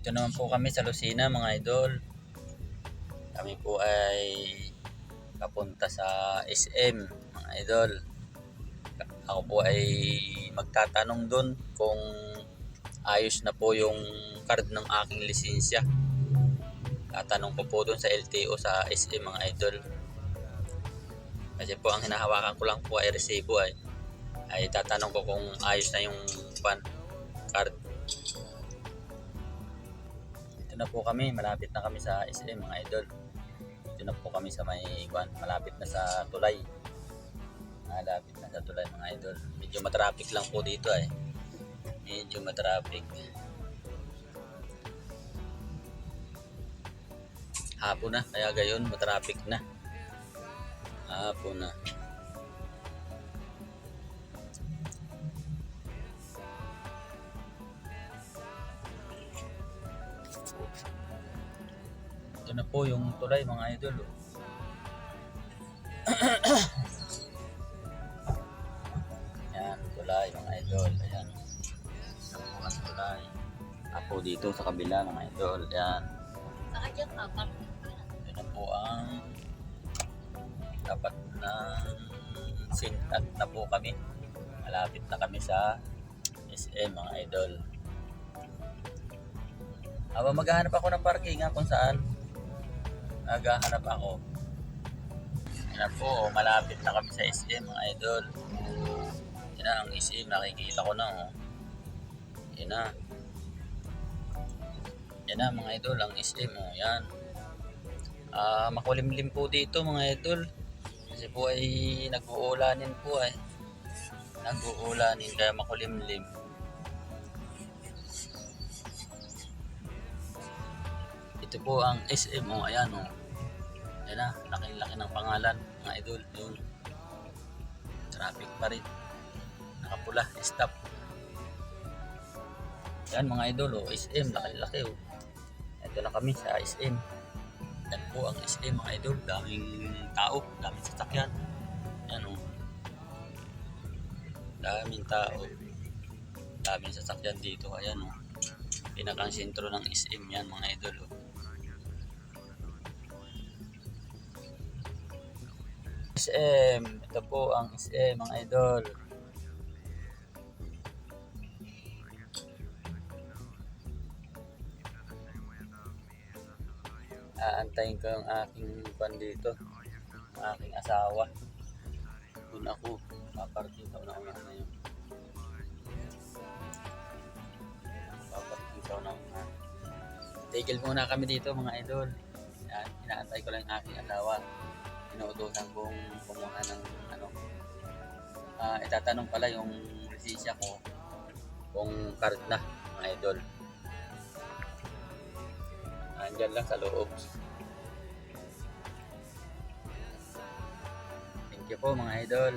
Dito naman po kami sa Lucena mga idol. Kami po ay papunta sa SM mga idol. Ako po ay magtatanong doon kung ayos na po yung card ng aking lisensya. Tatanong ko po doon sa LTO sa SM mga idol. Kasi po ang hinahawakan ko lang po ay resibo ay ay tatanong ko kung ayos na yung pan card. Na po kami, malapit na kami sa SM mga idol. Ito na po kami sa may kwan, malapit na sa tulay. Malapit na sa tulay mga idol. Medyo matraffic lang po dito ay. Medyo matraffic. Hapon na, kaya gayon matraffic na. Hapon na. Ito na po yung tulay mga idol. oh. Tulay mga idol. Ayan. Ang tulay. Apo dito sa kabila mga idol. Yan. Saka dyan ka, parang Ito na po ang dapat na sintat na po kami. Malapit na kami sa SM mga idol. Aba maghahanap ako ng parking ha, kung saan. Naghahanap ako. Yan po, malapit na kami sa SM mga idol. Yan na ang SM, nakikita ko na oh. Yan na. Yan na mga idol, ang SM oh, yan. Ah, makulimlim po dito mga idol. Kasi po ay nag-uulanin po ay. Nag-uulanin kaya makulimlim. Ito po ang SM oh, ayan oh. Ayan na, laki-laki ng pangalan mga idol. Yun. Traffic pa rin. Nakapula, stop. Yan mga idol oh, SM, laki-laki oh. Ito na kami sa SM. Yan po ang SM mga idol. Daming tao, daming sasakyan. Yan o. Daming tao. Daming sasakyan dito. Ayan o. Pinakang sentro ng SM yan mga idol o. SM. Ito po ang SM mga idol. aantayin ko yung aking pan dito. Ang aking asawa. Doon ako. Paparking sa una una na yun paparking sa una una. Tigil muna kami dito mga idol. Inaantay ko lang yung aking asawa inuutosan kong kumuha ng ano ah itatanong pala yung lisensya ko kung card na mga idol Andyan lang sa loob. Thank you po mga idol.